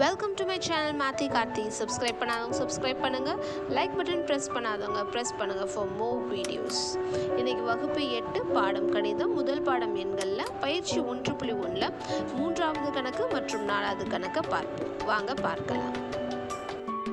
Welcome to my channel மாத்தி Karthi subscribe பண்ணாதவங்க subscribe பண்ணுங்கள் லைக் பட்டன் ப்ரெஸ் பண்ணாதவங்க ப்ரெஸ் பண்ணுங்கள் ஃபார் மோர் வீடியோஸ் இன்றைக்கி வகுப்பு எட்டு பாடம் கணிதம். முதல் பாடம் எண்களில் பயிற்சி ஒன்று புள்ளி ஒன்றில் மூன்றாவது கணக்கு மற்றும் நாலாவது கணக்கை பார்ப்போம் வாங்க பார்க்கலாம்.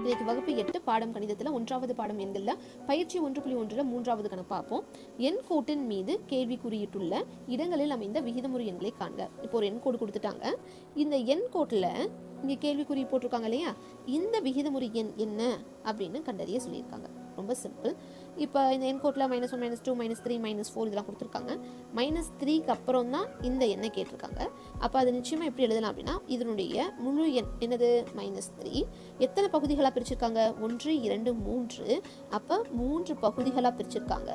இன்றைக்கு வகுப்பு எட்டு பாடம் கணிதத்தில் ஒன்றாவது பாடம் எண்களில் பயிற்சி ஒன்று புள்ளி ஒன்றில் மூன்றாவது கணக்கு பார்ப்போம். எண் கோட்டின் மீது கேள்வி குறியிட்டுள்ள இடங்களில் அமைந்த விகிதமுறை எண்களை காண்க. இப்போ ஒரு எண் கோடு கொடுத்துட்டாங்க. இந்த எண் கோட்டில் இங்கே கேள்விக்குறி போட்டிருக்காங்க இல்லையா? இந்த விகிதமுறை எண் என்ன? அப்படின்னு கண்டறிய சொல்லியிருக்காங்க. ரொம்ப சிம்பிள் இப்போ இந்த என்கோட்டில் minus one minus two minus three minus four இதெல்லாம் கொடுத்துருக்காங்க. மைனஸ் த்ரீக்கு அப்புறம் தான் இந்த எண்ணை கேட்டிருக்காங்க. அப்போ அது நிச்சயமாக எப்படி எழுதலாம் அப்படின்னா இதனுடைய முழு எண் என்னது? மைனஸ் த்ரீ எத்தனை பகுதிகளாக பிரிச்சிருக்காங்க? ஒன்று இரண்டு மூன்று. அப்போ மூன்று பகுதிகளாக பிரிச்சிருக்காங்க.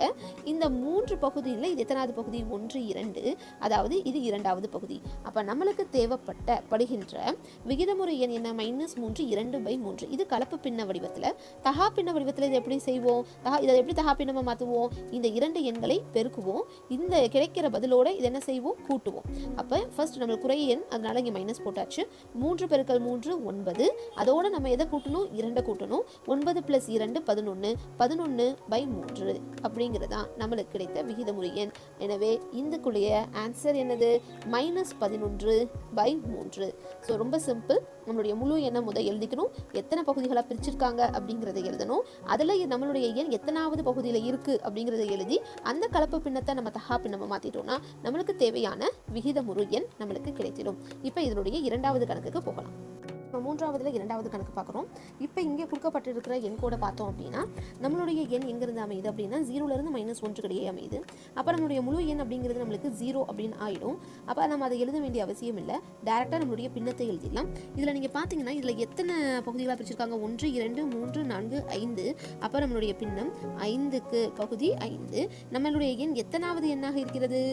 இந்த மூன்று பகுதியில் இது எத்தனாவது பகுதி? ஒன்று இரண்டு. அதாவது இது இரண்டாவது பகுதி. அப்போ நம்மளுக்கு தேவைப்பட்ட படுகின்ற விகிதமுறை எண் என்ன? மைனஸ் மூன்று இரண்டு பை மூன்று. இது கலப்பு பின்ன வடிவத்தில். தகா பின்ன வடிவத்தில் இது எப்படி செய்வோம்? தகா இதை எப்படி தகா நம்ம மாற்றுவோம் இந்த இரண்டு எண்களை பெருக்குவோம் இந்த கிடைக்கிற பதிலோட இதை என்ன செய்வோம் கூட்டுவோம் அப்போ ஃபர்ஸ்ட் நம்மளுக்கு குறை எண் அதனால இங்கே மைனஸ் போட்டாச்சு மூன்று பெருக்கல் மூன்று ஒன்பது அதோட நம்ம எதை கூட்டணும் இரண்டை கூட்டணும் ஒன்பது ப்ளஸ் இரண்டு பதினொன்று பதினொன்று பை மூன்று அப்படிங்கிறது தான் நம்மளுக்கு கிடைத்த விகிதமுறை எண் எனவே இந்துக்குடைய ஆன்சர் என்னது மைனஸ் பதினொன்று பை மூன்று ஸோ ரொம்ப சிம்பிள் நம்மளுடைய முழு எண்ணம் முதல் எழுதிக்கணும். எத்தனை பகுதிகளாக பிரிச்சிருக்காங்க அப்படிங்கிறத எழுதணும். அதில் நம்மளுடைய எண் எத்தனாவது பகுதியில் இருக்குது அப்படிங்கிறத எழுதி அந்த கலப்பு பின்னத்தை நம்ம தகா பின்னமாக மாற்றிட்டோம்னா நம்மளுக்கு தேவையான விகிதமுறு எண் நம்மளுக்கு கிடைத்திடும் இப்போ இதனுடைய இரண்டாவது கணக்குக்கு போகலாம். இப்போ மூன்றாவதுல இரண்டாவது கணக்கு பார்க்குறோம். இப்போ இங்கே கொடுக்கப்பட்டிருக்கிற எண் கூட பார்த்தோம் அப்படின்னா நம்மளுடைய எண் எங்கேருந்து அமையுது அப்படின்னா ஜீரோலேருந்து மைனஸ் ஒன்று கிடையே அமையுது. அப்போ நம்மளுடைய முழு எண் அப்படிங்கிறது நம்மளுக்கு ஜீரோ அப்படின்னு ஆயிடும். அப்போ நம்ம அதை எழுத வேண்டிய அவசியம் இல்லை. டேரெக்டாக நம்மளுடைய பின்னத்தை எழுதிடலாம். இதில் நீங்கள் பார்த்தீங்கன்னா இதில் எத்தனை பகுதிகளாக பிரிச்சிருக்காங்க? ஒன்று இரண்டு மூன்று நான்கு ஐந்து. அப்போ நம்மளுடைய பின்னம் ஐந்துக்கு பகுதி ஐந்து. நம்மளுடைய எண் எத்தனாவது எண்ணாக இருக்கிறது?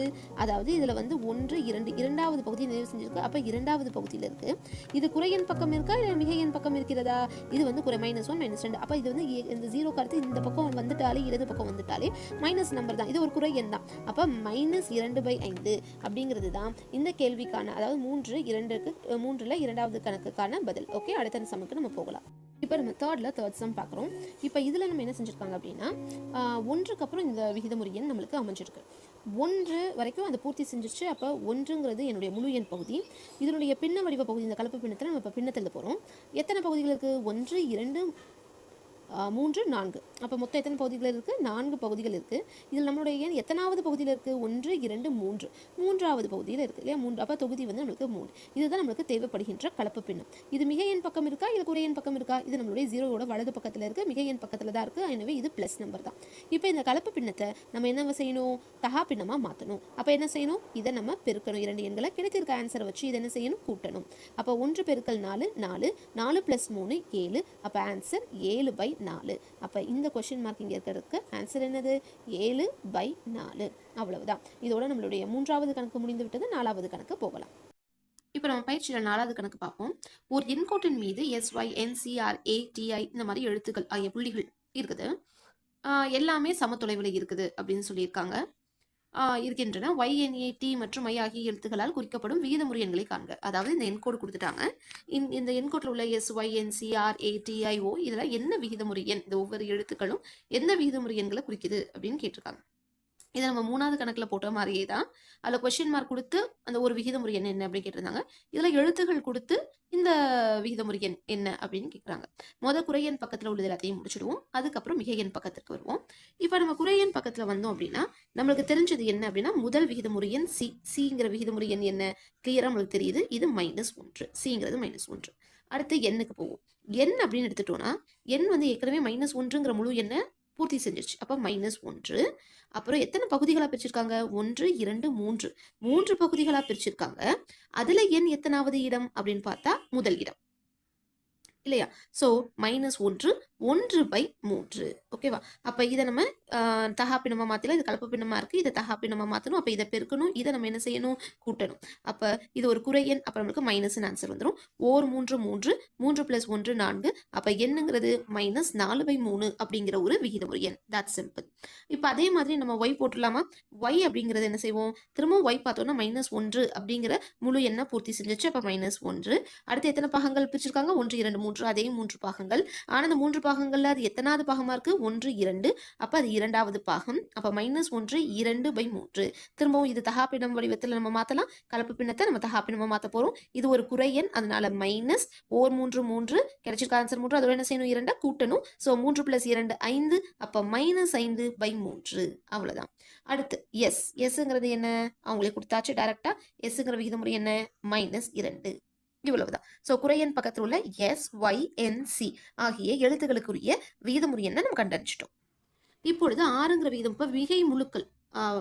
அதாவது இதில் வந்து ஒன்று இரண்டு இரண்டாவது பகுதி நிறைவு செஞ்சிருக்கு. அப்போ இரண்டாவது பகுதியில் இருக்குது இது குறையன் பக்கம் இருக்கா? இல்லை மிக பக்கம் இருக்கிறதா? இது வந்து குறை மைனஸ் ஒன் மைனஸ் ரெண்டு. அப்போ இது வந்து இந்த ஜீரோ கருத்து இந்த பக்கம் வந்துட்டாலே இடது பக்கம் வந்துட்டாலே மைனஸ் நம்பர் தான். இது ஒரு குறை எண் தான். அப்போ மைனஸ் இரண்டு பை ஐந்து அப்படிங்கிறது தான் இந்த கேள்விக்கான அதாவது மூன்று இரண்டுக்கு மூன்றில் இரண்டாவது கணக்குக்கான பதில். ஓகே அடுத்த சமக்கு நம்ம போகலாம். இப்போ நம்ம தேர்டில் தேர்ட் சம் பார்க்குறோம். இப்போ இதில் நம்ம என்ன செஞ்சுருக்காங்க அப்படின்னா ஒன்றுக்கப்புறம் ஒன்றுக்கு அப்புறம் இந்த விகிதமுறை எண் நம்மளுக்கு அமைஞ்சிருக்கு. ஒன்று வரைக்கும் அதை பூர்த்தி செஞ்சிருச்சு. அப்போ ஒன்றுங்கிறது என்னுடைய முழு எண் பகுதி. இதனுடைய பின்ன வடிவ பகுதி இந்த கலப்பு பின்னத்தில் நம்ம இப்போ பின்னத்தில் போகிறோம் எத்தனை பகுதிகளுக்கு ஒன்று இரண்டு மூன்று நான்கு. அப்போ மொத்தம் எத்தனை பகுதிகள் இருக்குது நான்கு பகுதிகள் இருக்குது இதில் நம்மளுடைய எண் எத்தனாவது பகுதியில் இருக்குது ஒன்று இரண்டு மூன்று. மூன்றாவது பகுதியில் இருக்குது இல்லையா? மூன்று. அப்போ தொகுதி வந்து நம்மளுக்கு மூணு இதுதான் நம்மளுக்கு தேவைப்படுகின்ற கலப்பு பின்னம். இது மிக எண் பக்கம் இருக்கா? இல்லை குறை எண் பக்கம் இருக்கா? இது நம்மளுடைய ஜீரோவோட வலது பக்கத்தில் இருக்குது மிக எண் பக்கத்தில் தான் இருக்குது எனவே இது ப்ளஸ் நம்பர் தான். இப்போ இந்த கலப்பு பின்னத்தை நம்ம என்ன செய்யணும்? தகா பின்னமாக மாற்றணும் அப்போ என்ன செய்யணும்? இதை நம்ம பெருக்கணும். இரண்டு எண்களை கிடைத்திருக்க ஆன்சரை வச்சு இதை என்ன செய்யணும்? கூட்டணும். அப்போ ஒன்று பெருக்கல் நாலு நாலு. நாலு ப்ளஸ் மூணு ஏழு. அப்போ ஆன்சர் ஏழு பை நாலு. அப்போ இந்த கொஷின் மார்க் இங்கே இருக்கிறதுக்கு ஆன்சர் என்னது? ஏழு பை நாலு. அவ்வளவுதான். இதோட நம்மளுடைய மூன்றாவது கணக்கு முடிந்து விட்டது. நாலாவது கணக்கு போகலாம். இப்போ நம்ம பயிற்சியில் நாலாவது கணக்கு பார்ப்போம். ஒரு இன்கோட்டின் மீது எஸ்ஒய் என்சிஆர் ஏடிஐ இந்த மாதிரி எழுத்துக்கள் ஆகிய புள்ளிகள் இருக்குது. எல்லாமே எல்லாமே சமத்தொலைவில் இருக்குது அப்படின்னு சொல்லியிருக்காங்க. இருக்கின்றன. ஒய்என்ஏடி மற்றும் ஐ ஆகிய எழுத்துக்களால் குறிக்கப்படும் விகிதமுறை எண்களை காண்க. அதாவது இந்த என்கோடு கொடுத்துட்டாங்க. இந்த- இந்த உள்ள எஸ் ஒய் என்சிஆர் ஏடிஐஓ இதெல்லாம் என்ன விகிதமுறை எண் இந்த ஒவ்வொரு எழுத்துக்களும் எந்த விகிதமுறை எண்களை குறிக்குது அப்படின்னு கேட்டிருக்காங்க. இதை நம்ம மூணாவது கணக்கில் போட்ட மாதிரியே தான் அதில் கொஷின் மார்க் கொடுத்து அந்த ஒரு விகிதமுறை முறை என்ன அப்படின்னு கேட்டிருந்தாங்க. இதில் எழுத்துகள் கொடுத்து இந்த விகிதமுறை எண் என்ன அப்படின்னு கேட்குறாங்க. மொதல் குறையன் பக்கத்தில் உள்ளது எல்லாத்தையும் முடிச்சிடுவோம். அதுக்கப்புறம் மிக எண் பக்கத்துக்கு வருவோம். இப்போ நம்ம குறையன் பக்கத்தில் வந்தோம் அப்படின்னா நம்மளுக்கு தெரிஞ்சது என்ன அப்படின்னா முதல் விகிதமுறை எண் சி சிங்கிற விகிதமுறை எண் என்ன? கிளியராக நம்மளுக்கு தெரியுது. இது மைனஸ் ஒன்று. சிங்கிறது மைனஸ் ஒன்று. அடுத்து எண்ணுக்கு போவோம். எண் அப்படின்னு எடுத்துட்டோம்னா எண் வந்து ஏற்கனவே மைனஸ் ஒன்றுங்கிற முழு எண்ணை பூர்த்தி செஞ்சிருச்சு. அப்போ மைனஸ் ஒன்று. அப்புறம் எத்தனை பகுதிகளாக பிரிச்சிருக்காங்க? ஒன்று இரண்டு மூன்று. மூன்று பகுதிகளாக பிரிச்சிருக்காங்க. அதில் எண் எத்தனாவது இடம் அப்படின்னு பார்த்தா முதல் இடம். இல்லையா? ஸோ மைனஸ் ஒன்று ஒன்று பை மூன்று. ஓகேவா அப்போ இதை நம்ம ஆஹ், தகா பின்னமாக மாற்றலாம் இது கலப்பு பின்னமாக இருக்குது இதை தகா பின்னமாக மாற்றணும் அப்போ இதை பெருக்கணும். இதை நம்ம என்ன செய்யணும்? கூட்டணும். அப்போ இது ஒரு குறை எண். அப்போ நம்மளுக்கு மைனஸ்னு ஆன்சர் வந்துடும் ஓர் மூன்று மூன்று. மூன்று ப்ளஸ் ஒன்று நான்கு. அப்போ என்னங்கிறது? மைனஸ் நாலு பை மூணு அப்படிங்கிற ஒரு விகிதமுறை எண். தட் சிம்பிள் இப்போ அதே மாதிரி நம்ம ஒய் போட்டுடலாமா? ஒய் அப்படிங்கிறது என்ன செய்வோம்? திரும்ப ஒய் பார்த்தோன்னா மைனஸ் ஒன்று அப்படிங்கிற முழு எண்ணை பூர்த்தி செஞ்சிச்சு அப்போ மைனஸ் ஒன்று. அடுத்து எத்தனை பாகங்கள் பிரிச்சிருக்காங்க? ஒன்று இரண்டு மூன்று அதே மூன்று பாகங்கள். ஆனால் அந்த மூன்று பாகங்கள்ல அது எத்தனாவது பாகமா இருக்கு? ஒன்று இரண்டு. அப்போ அது இரண்டாவது பாகம். அப்போ மைனஸ் ஒன்று இரண்டு பை மூன்று. திரும்பவும் இது தகாப்பினம் வடிவத்தில் நம்ம மாற்றலாம் கலப்பு பின்னத்தை நம்ம தகாப்பிடமா மாத்த போகிறோம் இது ஒரு குறை எண். அதனால மைனஸ் ஓர் மூன்று மூன்று. கிடைச்சிருக்க ஆன்சர் மூன்று. அதோட என்ன செய்யணும்? இரண்டா கூட்டணும். ஸோ மூன்று பிளஸ் இரண்டு ஐந்து. அப்போ மைனஸ் ஐந்து பை மூன்று. அவ்வளவுதான். அடுத்து எஸ் எஸ்ங்கிறது என்ன? அவங்களுக்கு கொடுத்தாச்சு டைரக்டா எஸ்ங்கிற விகிதமுறை என்ன? மைனஸ் இரண்டு. இவ்வளவுதான். ஸோ குறையன் பக்கத்தில் உள்ள எஸ் ஒய் என் சி ஆகிய எழுத்துக்களுக்குரிய விகிதமுறை என்ன நம்ம கண்டறிச்சிட்டோம் இப்பொழுது ஆறுங்கிற விகிதம் இப்போ மிகை முழுக்கள்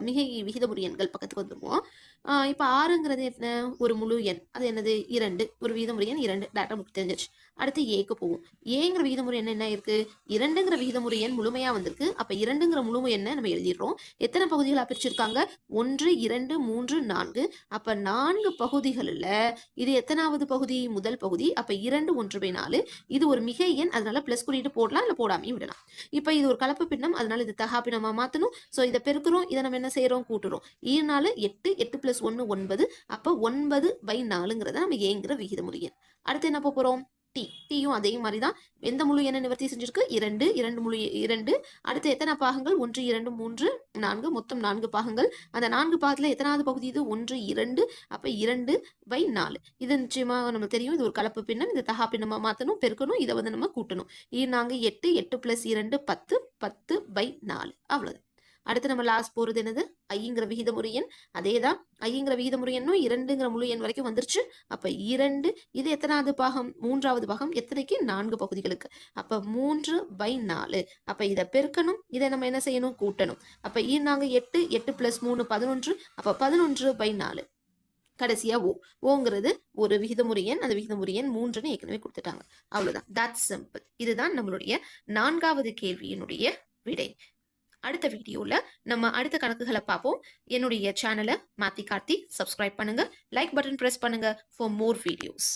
மிகை விகிதமுறை எண்கள் பக்கத்துக்கு வந்துருவோம். இப்போ ஆறுங்கிறது என்ன? ஒரு முழு எண். அது என்னது? இரண்டு. ஒரு விகிதமுறை எண் இரண்டு. டேட்டா நமக்கு தெரிஞ்சிச்சு அடுத்து ஏக்கு போவோம். ஏங்கிற விகிதமுறை எண் என்ன இருக்கு? இரண்டுங்கிற விகிதமுறை எண் முழுமையா வந்திருக்கு. அப்ப இரண்டுங்கிற முழுமை என்ன நம்ம எழுதிடுறோம். எத்தனை பகுதிகளா பிரிச்சிருக்காங்க? ஒன்று இரண்டு மூன்று நான்கு. அப்ப நான்கு பகுதிகளில் இது எத்தனாவது பகுதி? முதல் பகுதி. அப்ப இரண்டு ஒன்று பை நாலு. இது ஒரு மிக எண். அதனால பிளஸ் குறியிட்டு போடலாம் இல்ல போடாமையும் விடலாம். இப்ப இது ஒரு கலப்பு பின்னம். அதனால இது தகா பின்னமா மாத்தணும். சோ இதை பெருக்கிறோம். இதை நம்ம என்ன செய்யறோம் கூட்டுறோம். E ஈனாலு எட்டு எட்டு பிளஸ் ஒன்னு ஒன்பது. அப்போ ஒன்பது பை நாலுங்கிறத நம்ம ஏங்கிற விகிதமுறை எண். அடுத்து என்ன போகிறோம் போறோம்? டி டீயும் அதே மாதிரி தான் எந்த முழு எண்ணை நிவர்த்தி செஞ்சிருக்கு? இரண்டு இரண்டு முழு இரண்டு. அடுத்து எத்தனை பாகங்கள்? ஒன்று இரண்டு மூன்று நான்கு. மொத்தம் நான்கு பாகங்கள். அந்த நான்கு பாகத்துல எத்தனாவது பகுதி இது? ஒன்று இரண்டு. அப்போ இரண்டு பை நாலு. இது நிச்சயமா நமக்கு தெரியும். இது ஒரு கலப்பு பின்னம். இந்த தகா பின்னமாக மாற்றணும் பெருக்கணும் இதை வந்து நம்ம கூட்டணும். இது நாங்க எட்டு எட்டு பிளஸ் இரண்டு பத்து பத்து பை நாலு. அவ்வளோதான் அடுத்து நம்ம லாஸ்ட் போறது என்னது? ஐங்கிற விகிதமுறை எண் அதே தான் ஐங்கிற விகிதமுறை எண்ணும் இரண்டுங்கிற முழு எண் வரைக்கும் வந்துருச்சு. அப்ப இரண்டு இது எத்தனாவது பாகம்? மூன்றாவது பாகம். எத்தனைக்கு? நான்கு பகுதிகளுக்கு. அப்ப மூன்று பை நாலு. அப்ப இதை பெருக்கணும். இதை நம்ம என்ன செய்யணும்? கூட்டணும். அப்ப நாங்கள் நாங்க எட்டு எட்டு பிளஸ் மூணு பதினொன்று. அப்ப பதினொன்று பை நாலு. கடைசியா ஓ. ஓங்கிறது ஒரு விகிதமுறை எண் அந்த விகிதமுறை எண் மூன்றுன்னு ஏற்கனவே கொடுத்துட்டாங்க. அவ்வளவுதான். தட்ஸ் சிம்பிள் இதுதான் நம்மளுடைய நான்காவது கேள்வியினுடைய விடை. அடுத்த வீடியோவில் நம்ம அடுத்த கணக்குகளை பார்ப்போம். என்னுடைய சேனலை மாத்தி கார்த்தி சப்ஸ்கிரைப் பண்ணுங்க. லைக் பட்டன் பிரஸ் பண்ணுங்க ஃபார் மோர் வீடியோஸ்